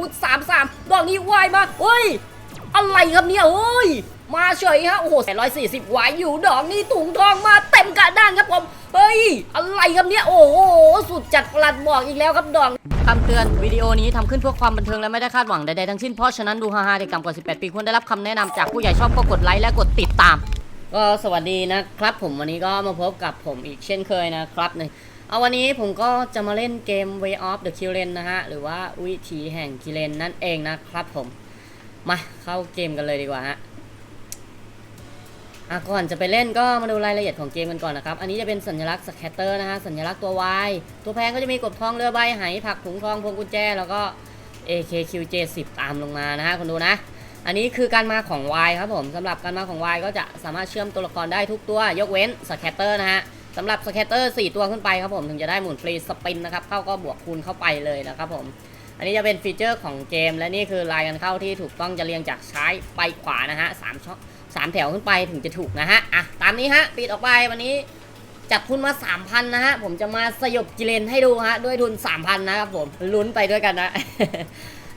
พูดสามสามดอกนี้วายมาเฮ้ย อะไรครับเนี่ยเฮ้ย มาเฉยฮะ โอ้โหร้อยสี่สิบวายอยู่ดอกนี้ถุงทองมาเต็มกระด้านครับผม เฮ้ย อะไรครับเนี่ย โอ้โห สุดจัดประหลัดบอกอีกแล้วครับดอกคำเตือนวิดีโอนี้ทำขึ้นเพื่อความบันเทิงและไม่ได้คาดหวังใดๆทั้งสิ้น เพราะฉะนั้นดูฮาๆเด็กต่ำกว่า 18 ปีควรได้รับคำแนะนำจากผู้ใหญ่ชอบก็กดไลค์และกดติดตาม ก็สวัสดีนะครับผมวันนี้ก็มาพบกับผมอีกเช่นเคยนะครับใน เอาวันนี้ผมก็จะมาเล่นเกม Way of the k i l l e n นะฮะ หรือว่าวิถีแห่งกิเลนนั่นเองนะครับผม มาเข้าเกมกันเลยดีกว่าฮะอะก่อนจะไปเล่นก็มาดูรายละเอียดของเกมกันก่อนนะครับ อันนี้จะเป็นสัญลักษณ์สแคตเตอร์นะฮะ สัญลักษณ์ตัว Y ตัวแพงก็จะมีกดทองเรือใบไหผักถุงทองพวงกุญแจ แล้วก็ AKQJ10 ตามลงมานะฮะคุณดูนะ อันนี้คือการมาของ Y ครับผมสำหรับการมาของ Y ก็จะสามารถเชื่อมตัวละครได้ทุกตัวยกเว้นสแคตเตอร์นะฮะ สำหรับสแคตเตอร์4ตัวขึ้นไปครับผมถึงจะได้หมุนฟรีสปินนะครับเข้าก็บวกคูณเข้าไปเลยนะครับผม อันนี้จะเป็นฟีเจอร์ของเกม และนี่คือลายกันเข้าที่ถูกต้องจะเรียงจากซ้ายไปขวานะฮะสามช่องสามแถวขึ้นไปถึงจะถูกนะฮะอะตามนี้ฮะปิดออกไปวันนี้จัดทุนมา 3,000 นะฮะ ผมจะมาสยบกิเลนให้ดูฮะ ด้วยทุน 3,000 นะครับผม ลุ้นไปด้วยกันนะ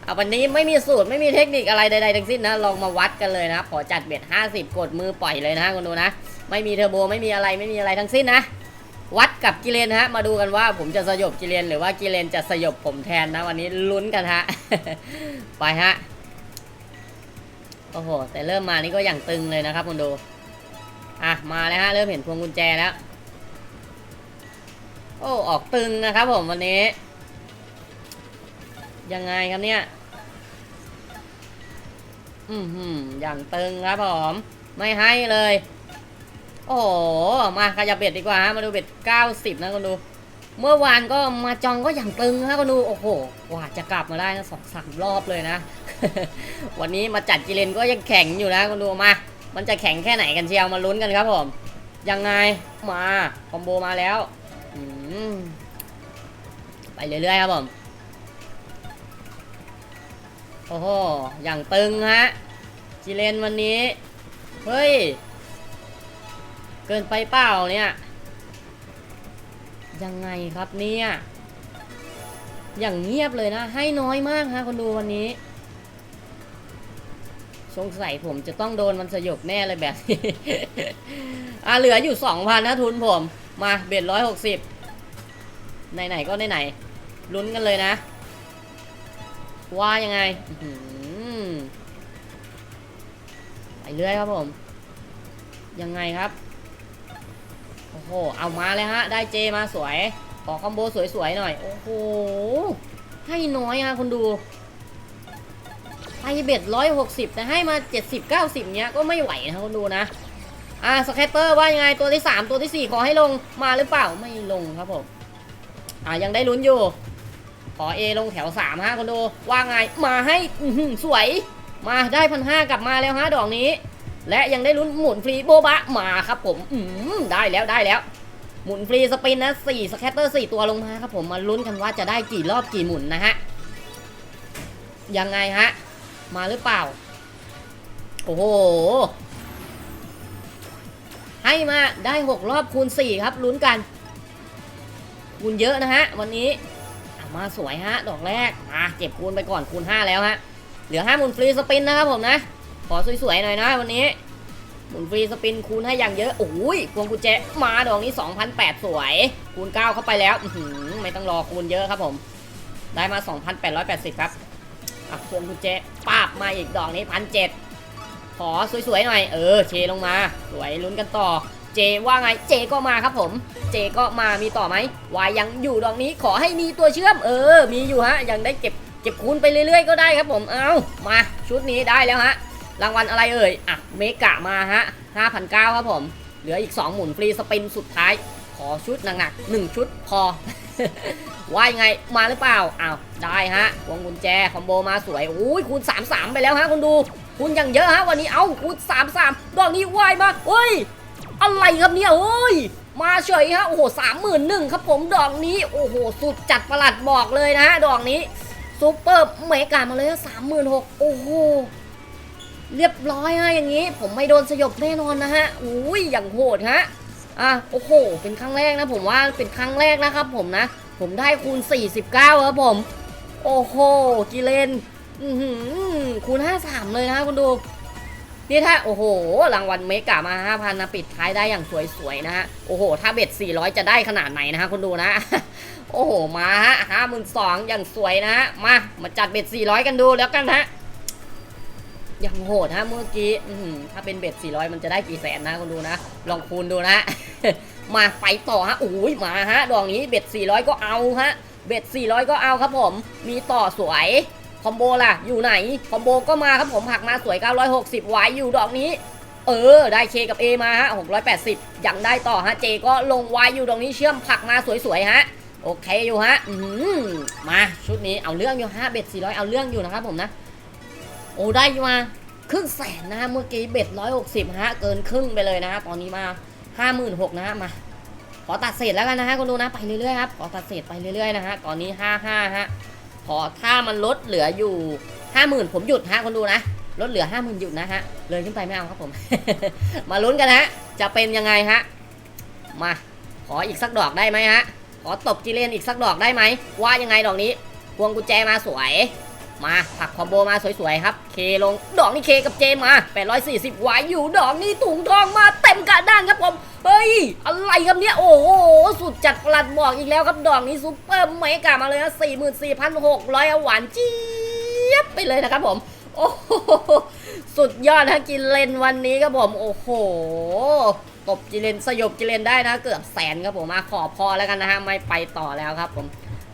เอาวันนี้ไม่มีสูตรไม่มีเทคนิคอะไรใดๆทั้งสิ้นนะ ลองมาวัดกันเลยนะขอจัดเบ็ด50 กดมือปล่อยเลยนะฮะคุณดูนะ ไม่มีเทอร์โบไม่มีอะไรไม่มีอะไรทั้งสิ้นนะ วัดกับกิเลนฮะ มาดูกันว่าผมจะสยบกิเลนหรือว่ากิเลนจะสยบผมแทนนะวันนี้ลุ้นกันฮะ ไปฮะ โอ้โห แต่เริ่มมานี่ก็อย่างตึงเลยนะครับคุณดู อะ มาแล้วฮะ เริ่มเห็นพวงกุญแจแล้ว โอ้ ออกตึงนะครับผมวันนี้ ยังไงครับเนี่ย อืมอย่างตึงครับผม ไม่ให้เลย โอ้มาขยับเบ็ดดีกว่าฮะมาดูเบ็ด90 นะคุณดู เมื่อวานก็มาจองก็อย่างตึงฮะคุณดูโอ้โหกว่าจะกลับมาได้นะสองสามรอบเลยนะ วันนี้มาจัดกิเลนก็ยังแข็งอยู่นะคุณดูมา มันจะแข็งแค่ไหนกันเชียวมาลุ้นกันครับผมยังไงมาคอมโบมาแล้วไปเรื่อยๆครับผมโอ้โหอย่างตึงฮะจิเลนวันนี้ เฮ้ย เกินไปเปล่าเนี่ย ยังไงครับเนี่ย อย่างเงียบเลยนะ ให้น้อยมากฮะคนดูวันนี้ สงสัยผมจะต้องโดนมันสยบแน่เลยแบบนี้อะเหลืออยู่สองพันนะทุนผม มาเบ็ดร้อยหกสิบไหนๆก็ไหนๆลุ้นกันเลยนะ ว่ายังไงไปเรื่อยครับผม ยังไงครับ โอ้โห เอามาเลยฮะ ได้เจมาสวย ขอคอมโบสวยๆหน่อย โอ้โห ให้น้อยฮะคุณดูไอเบ็ดร้อยหกสิบแต่ให้มาเจ็ดสิบเก้าสิบเนี้ยก็ไม่ไหวนะคุณดูนะ อ่าสแคตเตอร์ว่ายังไงตัวที่สามตัวที่สี่ขอให้ลงมาหรือเปล่าไม่ลงครับผม อ่ายังได้ลุ้นอยู่ ขอ A ลงแถว3ฮะคนดูว่าไงมาให้สวย มาได้พันห้ากลับมาแล้วฮะดอกนี้ และยังได้ลุ้นหมุนฟรีโบบะมาครับผมอืมได้แล้วได้แล้ว หมุนฟรีสปินนะ4สแคตเตอร์4ตัวลงมาครับผมมาลุ้นกันว่าจะได้กี่รอบกี่หมุนนะฮะยังไงฮะ มาหรือเปล่า โอ้โห ให้มาได้6รอบคูณ4ครับลุ้นกัน คูณเยอะนะฮะ วันนี้มาสวยฮะ ดอกแรกมาเก็บคูณไปก่อนคูณ5แล้วฮะ เหลือ5หมุนฟรีสปินนะครับผมนะ ขอสวยๆหน่อยนะวันนี้หมุนฟรีสปินคูณให้อย่างเยอะโอ้ยพวงกุญแจมาดอกนี้2,008สวย คูณ 9 เข้าไปแล้วอืไม่ต้องรอคูณเยอะครับผม ได้มา 2,880 ครับอะพวงกุญแจปาบมาอีกดอกนี้พันเขอสวยๆหน่อย เออเชลงมา สวยลุ้นกันต่อ เจว่าไงเจก็มาครับผม เจก็มามีต่อไหมวายยังอยู่ดอกนี้ขอให้มีตัวเชื่อม เออ มีอยู่ฮะยังได้เก็บเก็บคูณไปเรื่อยๆก็ได้ครับผมเอามาชุดนี้ได้แล้วฮะ รางวัลอะไรเอ่ย อะ เมกะมาฮะ5,900ครับผม เหลืออีก 2 หมุนฟรีสปินสุดท้าย ขอชุดหนักๆ1ชุดพอ ว่ายังไงมาหรือเปล่า อ้าว ได้ฮะวงกุญแจ คอมโบมาสวยอุ้ยคูณ 33 ไปแล้วฮะคุณดู คูณอย่างเยอะฮะวันนี้ เอ้าคูณ 33 ดอกนี้ว่ายมาเฮ้ย อะไรครับเนี่ยเฮ้ยมาเฉยฮะ โอ้โหสามหมื่นหนึ่งครับผมดอกนี้ โอ้โห สุดจัดประหลัดบอกเลยนะฮะ ดอกนี้ซูเปอร์เมกามาเลยสามหมื่นหกโอ้โห เรียบร้อยฮะอย่างนี้ ผมไม่โดนสยบแน่นอนนะฮะอุ้ยอย่างโหดฮะอะโอ้โห เป็นครั้งแรกนะ ผมว่าเป็นครั้งแรกนะครับ ผมนะ ผมได้คูณ 49ครับผม โอ้โหกิเลนคูณ 53 เลยนะคุณดูนี่ถ้าโอ้โห รางวัลเมกามา 5,000นะปิดท้ายได้อย่างสวยๆนะฮะโอ้โห ถ้าเบ็ด 400 จะได้ขนาดไหนนะฮะคุณดูนะ โอ้โห มาฮะห้าหมื่นสองอย่างสวยนะฮะมามาจัดเบ็ด 400 กันดูแล้วกันฮะ อย่างโหดฮะเมื่อกี้ถ้าเป็นเบ็ด 400 มันจะได้กี่แสนนะคุณดูนะ ลองคูณดูนะ มาไปต่อฮะโอ้ยมาฮะ ดอกนี้เบ็ด 400 ก็เอาฮะ เบ็ด 400 ก็เอาครับผม มีต่อสวย คอมโบล่ะ อยู่ไหน คอมโบก็มาครับผมหักมาสวย 960 ไว้อยู่ดอกนี้ เออ ได้เคกับ A มาฮะ 680 ยังได้ต่อฮะ J ก็ลงไว้อยู่ดอกนี้เชื่อมผลักมาสวยๆฮะโอเคอยู่ฮะ อืมมาชุดนี้เอาเรื่องอยู่ฮะเบ็ด400 เอาเรื่องอยู่นะครับผมนะ โอ้ได้มาครึ่งแสนนะฮะเมื่อกี้เบ็ด160ฮะเกินครึ่งไปเลยนะฮะตอนนี้มา56,000นหกนะฮะมาขอตัดเศษแล้วกันนะฮะคุณดูนะไปเรื่อยๆครับขอตัดเศษไปเรื่อยๆนะฮะตอนนี้55ฮะพอถ้ามันลดเหลืออยู่50,000ผมหยุดฮะคุณดูนะลดเหลือ50,000หยุดนะฮะเลยขึ้นไปไม่เอาครับผม มาลุ้นกันฮะจะเป็นยังไงฮะมาขออีกสักดอกได้ไหมฮะขอตบจีเลนอีกสักดอกได้ไหมว่ายังไงดอกนี้พวงกุญแจมาสวย มาผักคอมโบมาสวยๆครับ เคลงดอกนี้เคกับเจมา 840ไว้อยู่ดอกนี้ถุงทองมาเต็มกระด้านครับผม เฮ้ย อะไรครับเนี่ย โอ้โห สุดจัดประหลัดบอกอีกแล้วครับ ดอกนี้ซุปเปอร์เมกามาเลยนะ44,600เอาหวานเจี๊ยบไปเลยนะครับผม โอ้โห สุดยอดนะกินเลนวันนี้ครับผม โอ้โหตบจิเลนสยบจิเลนได้นะ เกือบแสนครับผมมาขอพอแล้วกันนะฮะไม่ไปต่อแล้วครับผม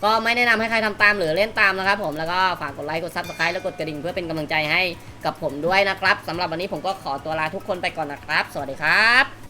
ก็ไม่แนะนำให้ใครทำตามหรือเล่นตามนะครับผมแล้วก็ฝากกดไลค์กดซับสไครต์แล้วกดกระดิ่งเพื่อเป็นกำลังใจให้กับผมด้วยนะครับสำหรับวันนี้ผมก็ขอตัวลาทุกคนไปก่อนนะครับ สวัสดีครับ